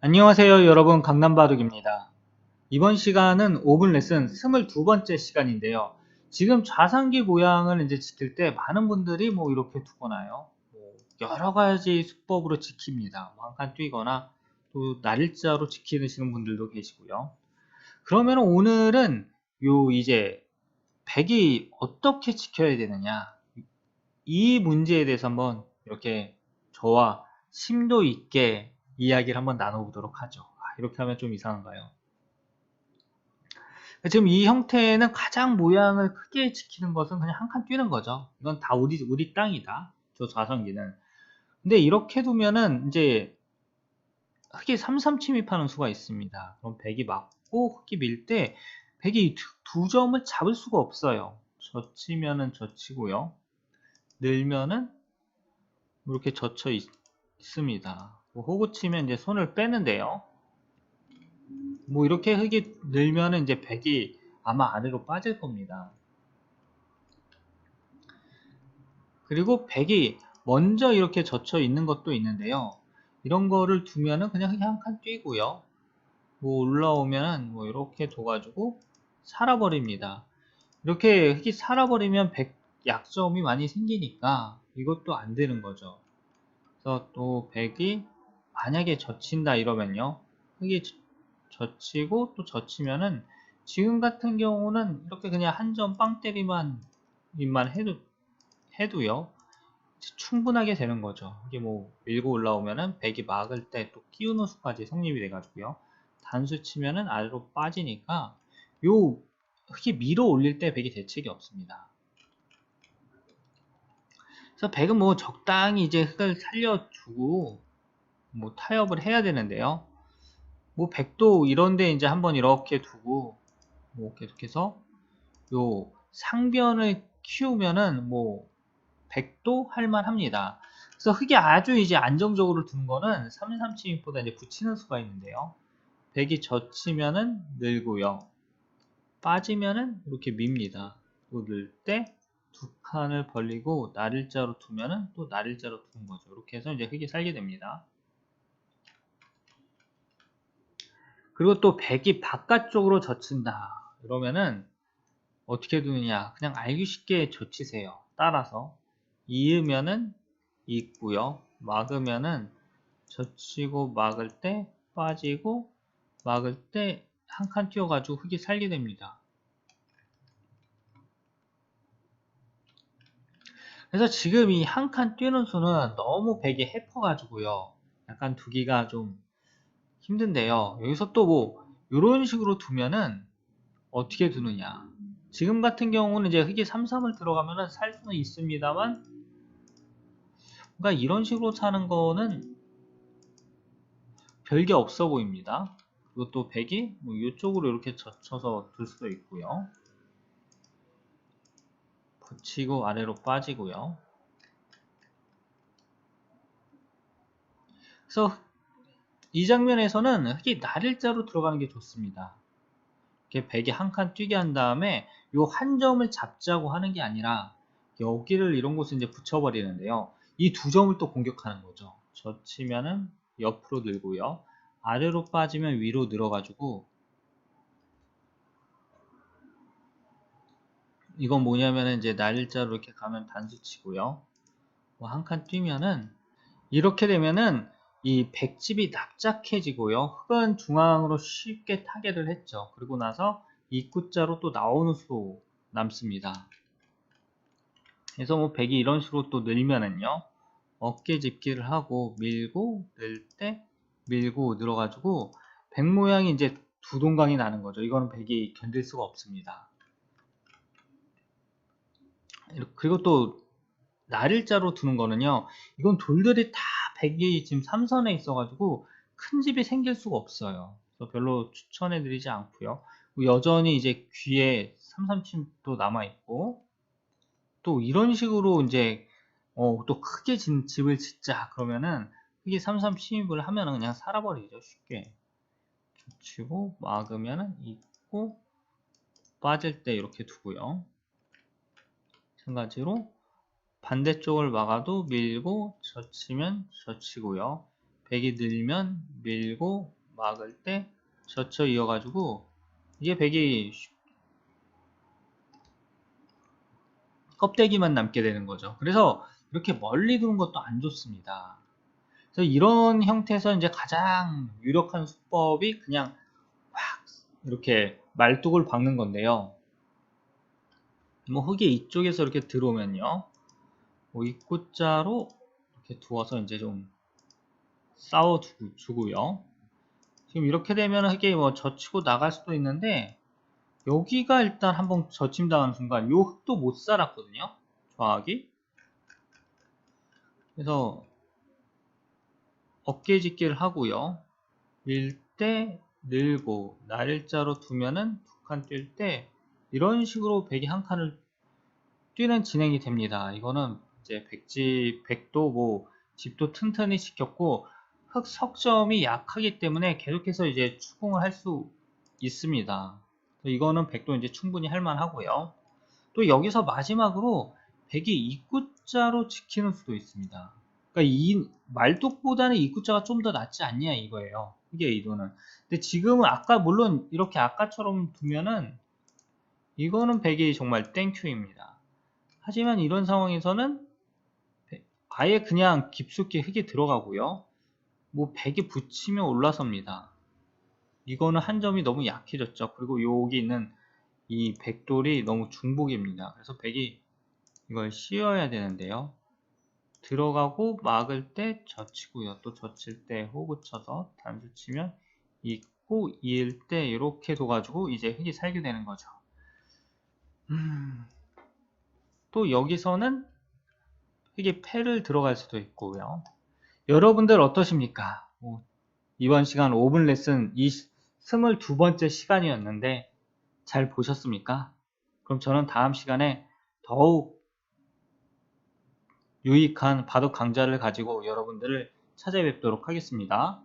안녕하세요 여러분 강남바둑입니다. 이번 시간은 5분 레슨 22번째 시간인데요. 지금 좌상기 모양을 이제 지킬 때 많은 분들이 뭐 이렇게 두거나요. 뭐 여러 가지 수법으로 지킵니다. 한칸 뛰거나 또 날짜로 지키시는 분들도 계시고요. 그러면 오늘은 요 이제 백이 어떻게 지켜야 되느냐 이 문제에 대해서 한번 이렇게 저와 심도 있게 이야기를 한번 나눠보도록 하죠. 아, 이렇게 하면 좀 이상한가요? 지금 이 형태는 가장 모양을 크게 지키는 것은 그냥 한 칸 뛰는 거죠. 이건 다 우리, 우리 땅이다. 저 좌선기는. 근데 이렇게 두면은 이제 흙이 3-3 침입하는 수가 있습니다. 그럼 백이 맞고 흙이 밀때 백이 두, 두 점을 잡을 수가 없어요. 젖히면은 젖히고요. 늘면은 이렇게 젖혀 있, 습니다. 뭐 호구 치면 이제 손을 빼는데요. 뭐 이렇게 흙이 늘면은 이제 백이 아마 아래로 빠질 겁니다. 그리고 백이 먼저 이렇게 젖혀 있는 것도 있는데요. 이런 거를 두면은 그냥 흙이 한 칸 뛰고요. 뭐 올라오면은 뭐 이렇게 둬가지고 살아버립니다. 이렇게 흙이 살아버리면 백 약점이 많이 생기니까 이것도 안 되는 거죠. 그래서 또 백이 만약에 젖힌다 이러면요. 흙이 젖히고 또 젖히면은 지금 같은 경우는 이렇게 그냥 한 점 빵 때리만 입만 해도 해도요. 충분하게 되는 거죠. 이게 뭐 밀고 올라오면은 백이 막을 때 또 끼우는 수까지 성립이 돼 가지고요. 단수 치면은 아래로 빠지니까 요 흙이 밀어 올릴 때 백이 대책이 없습니다. 그래서 백은 뭐 적당히 이제 흙을 살려주고 뭐 타협을 해야 되는데요. 뭐 백도 이런데 이제 한번 이렇게 두고 뭐 계속해서 요 상변을 키우면은 뭐 백도 할만합니다. 그래서 흙이 아주 이제 안정적으로 둔 거는 3, 3 침입보다 이제 붙이는 수가 있는데요. 백이 젖히면은 늘고요. 빠지면은 이렇게 밉니다. 또 늘 때 두 칸을 벌리고 날일자로 두면은 또 날일자로 두는 거죠. 이렇게 해서 이제 흙이 살게 됩니다. 그리고 또 백이 바깥쪽으로 젖힌다. 그러면은 어떻게 두느냐? 그냥 알기 쉽게 젖히세요. 따라서 이으면은 있고요. 막으면은 젖히고 막을 때 빠지고 막을 때 한 칸 띄워가지고 흙이 살게 됩니다. 그래서 지금 이 한칸 뛰는 수는 너무 백이 해퍼가지고요. 약간 두기가 좀 힘든데요. 여기서 또 뭐 이런 식으로 두면은 어떻게 두느냐. 지금 같은 경우는 이제 흙이 3, 3을 들어가면은 살 수는 있습니다만 그러니까 이런 식으로 사는 거는 별게 없어 보입니다. 또 백이 뭐 이쪽으로 이렇게 젖혀서 둘 수도 있고요. 붙이고 아래로 빠지고요. 그래서 이 장면에서는 흙이 날일자로 들어가는 게 좋습니다. 이렇게 백이 한 칸 뛰게 한 다음에 이한 점을 잡자고 하는 게 아니라 여기를 이런 곳에 이제 붙여버리는데요. 이 두 점을 또 공격하는 거죠. 젖히면은 옆으로 늘고요. 아래로 빠지면 위로 늘어가지고 이건 뭐냐면 이제 날일자로 이렇게 가면 단수 치고요. 뭐 한 칸 뛰면은 이렇게 되면은 이 백집이 납작해지고요. 흙은 중앙으로 쉽게 타개를 했죠. 그리고 나서 입구자로 또 나오는 수로 남습니다. 그래서 뭐 백이 이런 식으로 또 늘면은요. 어깨 집기를 하고 밀고 늘 때 밀고 늘어가지고 백 모양이 이제 두 동강이 나는 거죠. 이거는 백이 견딜 수가 없습니다. 그리고 또 날일자로 두는 거는요. 이건 돌들이 다 백이 지금 삼선에 있어가지고 큰 집이 생길 수가 없어요. 그래서 별로 추천해 드리지 않고요. 여전히 이제 귀에 삼삼침도 남아 있고 또 이런 식으로 이제 어, 또 크게 진 집을 짓자 그러면은 크게 삼삼 침입을 하면은 그냥 살아버리죠 쉽게 붙이고 막으면은 있고 빠질 때 이렇게 두고요. 마찬가지로 반대쪽을 막아도 밀고 젖히면 젖히고요. 백이 늘면 밀고 막을 때 젖혀 이어가지고 이게 백이 껍데기만 남게 되는 거죠. 그래서 이렇게 멀리 두는 것도 안 좋습니다. 그래서 이런 형태에서 이제 가장 유력한 수법이 그냥 확 이렇게 말뚝을 박는 건데요. 뭐 흙이 이쪽에서 이렇게 들어오면요. 뭐 입구자로 이렇게 두어서 이제 좀 쌓아 주고요. 지금 이렇게 되면 흙이 뭐 젖히고 나갈 수도 있는데 여기가 일단 한번 젖힘당하는 순간 요 흙도 못 살았거든요. 좌악이. 그래서 어깨짓기를 하고요. 밀 때 늘고 날짜로 두면은 두 칸 뛸 때 이런 식으로 백이 한 칸을 뛰는 진행이 됩니다. 이거는 이제 백지 백도 뭐 집도 튼튼히 지켰고 흙 석점이 약하기 때문에 계속해서 이제 추궁을 할 수 있습니다. 이거는 백도 이제 충분히 할만하고요. 또 여기서 마지막으로 백이 입구자로 지키는 수도 있습니다. 그러니까 이 말뚝보다는 입구자가 좀 더 낫지 않냐 이거예요. 이게 이도는. 근데 지금은 아까 물론 이렇게 아까처럼 두면은 이거는 백이 정말 땡큐입니다. 하지만 이런 상황에서는 아예 그냥 깊숙이 흙이 들어가고요. 뭐 백이 붙이면 올라섭니다. 이거는 한 점이 너무 약해졌죠. 그리고 여기 있는 이 백돌이 너무 중복입니다. 그래서 백이 이걸 씌워야 되는데요. 들어가고 막을 때 젖히고요. 또 젖힐 때 호구 쳐서 단수 치면 있고 이을 때 이렇게 둬가지고 이제 흙이 살게 되는 거죠. 음, 또 여기서는 흙이 패를 들어갈 수도 있고요. 여러분들 어떠십니까? 뭐 이번 시간 5분 레슨 이 22번째 시간이었는데 잘 보셨습니까? 그럼 저는 다음 시간에 더욱 유익한 바둑 강좌를 가지고 여러분들을 찾아뵙도록 하겠습니다.